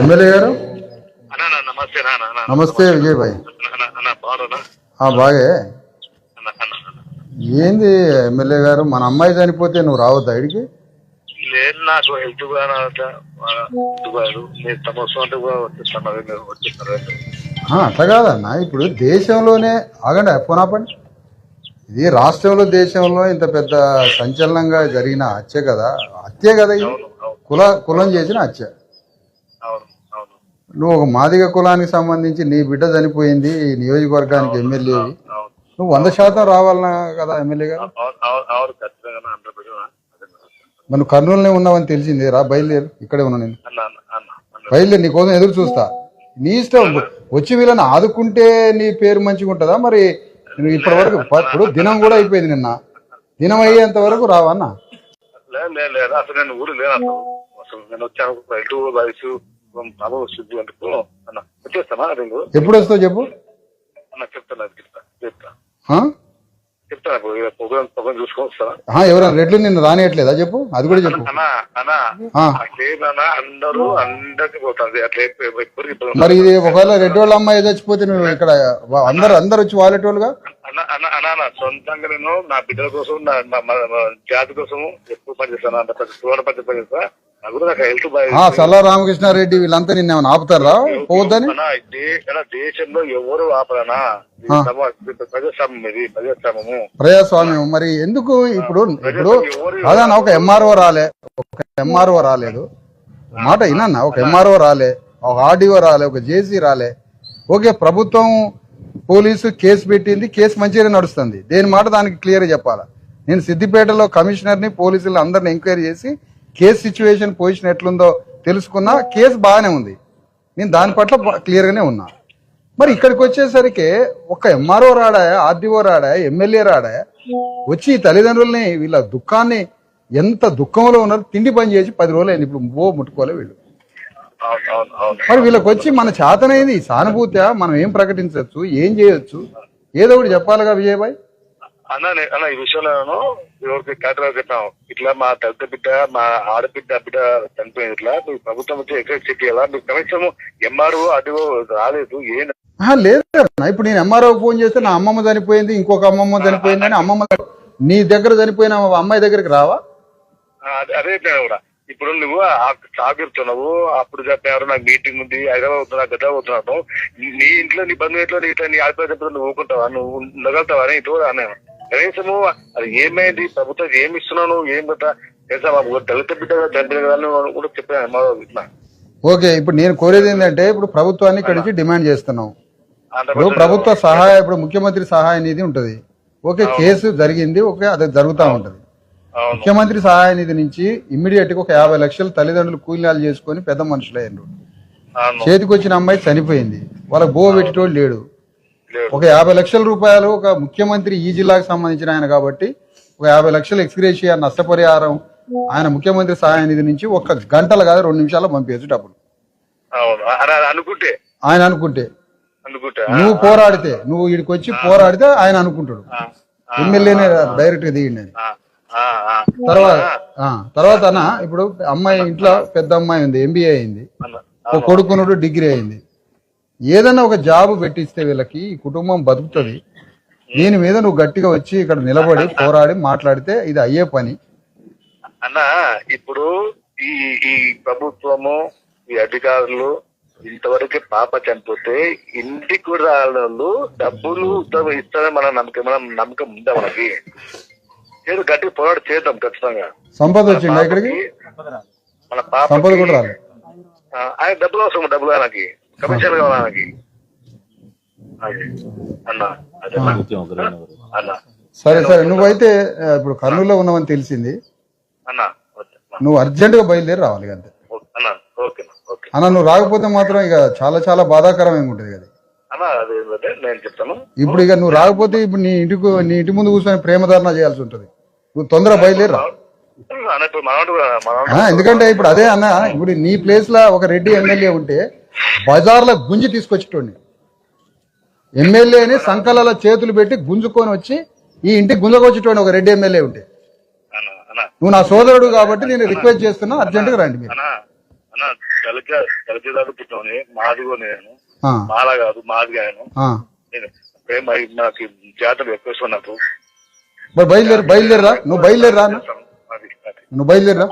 MLA గారు? నమస్తే విజయ్ భాయ్. బాగే. ఏంది ఎమ్మెల్యే గారు? మన అమ్మాయి చనిపోతే నువ్వు రావద్దా ఇడికి? లేదు నాకు హెల్త్ అట్లా కాదన్న. ఇప్పుడు దేశంలోనే ఆగండి ఆపండి. ఇది రాష్ట్రంలో దేశంలో ఇంత పెద్ద సంచలనంగా జరిగిన హత్య కదా. హత్య కదా కుల కులం చేసిన హత్య. నువ్వు ఒక మాదిగ కులానికి సంబంధించి నీ బిడ్డ చనిపోయింది ఈ నియోజకవర్గానికి ఎమ్మెల్యే. నువ్వు వంద శాతం రావాలన్నా కదా ఎమ్మెల్యే గారు? మనం కర్నూలునే ఉన్నావని తెలిసింది రా బయలుదేరు. ఇక్కడే ఉన్నా నేను. బయలుదేరి నీ కోసం ఎదురు చూస్తా. నీ ఇష్టం వచ్చి వీళ్ళని ఆదుకుంటే నీ పేరు మంచిగా ఉంటుందా? మరి నువ్వు ఇప్పటి వరకు ఇప్పుడు దినం కూడా అయిపోయింది నిన్న. దినం అయ్యేంత వరకు రావన్నా లేదు లేదు లేదు. అసలు నేను ఊరు అసలు. అసలు నేను వచ్చాను బాబు శుద్ధి అందుకు అన్న వచ్చేస్తానా రెండు? ఎప్పుడు వస్తావు చెప్పు? అన్న చెప్తాను అది చెప్తా చెప్తా? చెప్తాను ప్రోగ్రామ్ ప్రోగ్రామ్ చూసుకొని వస్తానా ఆ, ఎవరైనా రెడ్లు నిన్ను రానియట్లేదా చెప్పు? అది కూడా చెప్పు. అన్నా అన్నా. అట్లేదన్నా అందరూ అందరికి పోతుంది అట్లా మరి ఇది ఒకవేళ రెడ్డి వాళ్ళ అమ్మాయి చచ్చిపోతే నువ్వు ఇక్కడ అందరు అందరు వచ్చి వాలేటోళ్ళుగా అన్న అన్న సొంతంగా నేను నా బిడ్డల కోసం నా జాతి కోసం ఎక్కువ పనిచేస్తాను అంత ప్రతి పనిచేస్తా. సల్లా రామకృష్ణారెడ్డి వీళ్ళంతా నిన్న ఏమైనా ఆపుతారా? పోవద్దని? దేశంలో ఎవరు ఆపరనా? ప్రజాస్వామ్యం ఇది ప్రజాస్వామ్యము. ప్రజాస్వామ్యం మరి ఎందుకు ఇప్పుడు ఇప్పుడు అదన్న ఒక ఎంఆర్ఓ రాలే. ఒక ఎంఆర్ఓ రాలేదు. మాట వినన్నా? ఒక ఎంఆర్ఓ రాలే. ఒక ఆర్డీఓ రాలే. ఒక జేసీ రాలే. ఓకే ప్రభుత్వం పోలీసు కేసు పెట్టింది. కేసు మంచిగానే నడుస్తుంది. దేని మాట దానికి క్లియర్ చెప్పాలా? నేను సిద్దిపేటలో కమిషనర్ని పోలీసులు అందరిని ఎంక్వైరీ చేసి కేసు సిచ్యువేషన్ పొజిషన్ ఎట్లుందో తెలుసుకున్నా కేసు బాగానే ఉంది. నేను దాని పట్ల క్లియర్ గానే ఉన్నా. మరి ఇక్కడికి వచ్చేసరికి ఒక ఎంఆర్ఓ రాడా ఆర్డీఓ రాడా ఎమ్మెల్యే రాడా వచ్చి తల్లిదండ్రుల్ని వీళ్ళ దుఃఖాన్ని ఎంత దుఃఖంలో ఉన్నారు తిండి పని చేసి పది రోజులు అయింది. ఇప్పుడు ఓ ముట్టుకోలే వీళ్ళు. మరి వీళ్ళకి వచ్చి మన చేతనైంది సానుభూతి మనం ఏం ప్రకటించవచ్చు ఏం చేయొచ్చు? ఏదో ఒకటి చెప్పాలిగా విజయబాయ్ అన్న అన్న ఈ విషయంలో నేను ఎవరికి కరెక్ట్గా చెప్పాను ఇట్లా మా దళిత బిడ్డ మా ఆడబిడ్డ బిడ్డ చనిపోయింది ఇట్లా. మీ ప్రభుత్వం వచ్చి ఎక్కడ చెప్పేయాలా మీకు కనీసం ఎంఆర్ఓ అడిగో రాలేదు. ఏం లేదు. ఇప్పుడు నేను ఎంఆర్ఓ ఫోన్ చేస్తే నా అమ్మమ్మ చనిపోయింది ఇంకొక అమ్మమ్మ చనిపోయింది అని అమ్మమ్మ నీ దగ్గర చనిపోయిన అమ్మాయి దగ్గరికి రావా? అదే- కూడా. ఇప్పుడు నువ్వు సాగుతున్నావు. అప్పుడు చెప్పారు నాకు మీటింగ్ ఉంది హైదరాబాద్ అవుతున్నా గద్దా అవుతున్నాను నీ ఇంట్లో నీ బంధువు ఇంట్లో నీ ఇట్లా నీ చెప్పిన నువ్వు ఊరుకుంటావా? నువ్వు ఉండగలుగుతావా? అని ఇటు కూడా అన్నాను కనీసము అది ఏమైంది? ప్రభుత్వం ఏమి ఇస్తున్నావు నువ్వు ఏం కదా దళిత బిడ్డ కూడా చెప్పాను ఓకే ఇప్పుడు నేను కోరేది ఏంటంటే ఇప్పుడు ప్రభుత్వాన్ని ఇక్కడి నుంచి డిమాండ్ చేస్తున్నాం. ఇప్పుడు ప్రభుత్వ సహాయ ఇప్పుడు ముఖ్యమంత్రి సహాయ నిధి ఉంటది. ఓకే కేసు జరిగింది ఓకే అది జరుగుతూ ఉంటది. ముఖ్యమంత్రి సహాయ నిధి నుంచి ఇమ్మీడియట్గా ఒక యాభై లక్షలు తల్లిదండ్రులు కూలీలు చేసుకొని పెద్ద మనుషులు అయ్యారు అవును. చేతికి వచ్చిన అమ్మాయి చనిపోయింది. వాళ్ళకి బో పెట్టేటోళ్ళు లేడు. ఒక యాభై లక్షల రూపాయలు ఒక ముఖ్యమంత్రి ఈ జిల్లాకు సంబంధించిన ఆయన కాబట్టి ఒక యాభై లక్షలు ఎక్స్గ్రేషియా నష్టపరిహారం ఆయన ముఖ్యమంత్రి సహాయ నిధి నుంచి ఒక గంటలు కాదు రెండు నిమిషాలు పంపించచ్చు డబ్బులు. అనుకుంటే. ఆయన అనుకుంటే. నువ్వు పోరాడితే నువ్వు ఇక్కడికి వచ్చి పోరాడితే ఆయన అనుకుంటాడు. ఎమ్మెల్యేనే డైరెక్ట్గా దిగిండి అని. తర్వాత ఆ, తర్వాత అన్న ఇప్పుడు అమ్మాయి ఇంట్లో పెద్ద అమ్మాయి ఉంది ఎంబీఏ అయింది. ఒక కొడుకునుడు డిగ్రీ అయింది. ఏదన్నా ఒక జాబ్ పెట్టిస్తే వీళ్ళకి ఈ కుటుంబం బతుకుతుంది. దీని మీద నువ్వు గట్టిగా వచ్చి ఇక్కడ నిలబడి పోరాడి మాట్లాడితే ఇది అయ్యే పని. అన్న ఇప్పుడు ఈ ఈ ప్రభుత్వము ఈ అధికారులు ఇంతవరకు పాప చనిపోతే ఇంటికి కూడా వాళ్ళు డబ్బులు ఇస్తారని మన నమ్మకం మన నమ్మకం ఉందా మనకి? ఏదో గట్టి పోరాడు చేద్దాం ఖచ్చితంగా. సంపద ఇక్కడికి? మన పాప సంపద కూడా ఆయన డబ్బులు అవసరం డబ్బులు ఆయనకి. కమిషన్ కావాలి అన్న అన్న. సరే సరే నువ్వైతే ఇప్పుడు కర్నూలులో ఉన్నావని తెలిసింది. అన్న ఓకే అన్న. నువ్వు అర్జెంటుగా బయలుదేరి రావాలి అంతే. అన్న ఓకే ఓకే. అన్న నువ్వు రాకపోతే మాత్రం ఇక చాలా చాలా బాధాకరమైన ఉంటుంది కదా. అన్న అదేంటంటే నేను చెప్తాను. ఇప్పుడు ఇక నువ్వు రాకపోతే ఇప్పుడు నీ ఇంటికి నీ ఇంటి ముందు కూర్చొని ప్రేమధారణ చేయాల్సి ఉంటుంది. నువ్వు తొందరగా బయలుదేరి ఎందుకంటే ఇప్పుడు అదే అన్న ఇప్పుడు నీ ప్లేస్లో ఒక రెడ్డి ఎమ్మెల్యే ఉంటే బజార్లో గుంజి తీసుకొచ్చేటోడిని. ఎమ్మెల్యేని సంకలాల చేతులు పెట్టి గుంజుకొని వచ్చి ఈ ఇంటికి గుంజకొచ్చేటోడిని ఒక రెడ్డి ఎమ్మెల్యే ఉంటే. నువ్వు నా సోదరుడు కాబట్టి నేను రిక్వెస్ట్ చేస్తున్నా అర్జెంటుగా రండి మీరు. మాలా కాదు నాకు జాతర ఎక్కువ బయలుదేరు నువ్వు అది. నువ్వు బయలుదేరరా.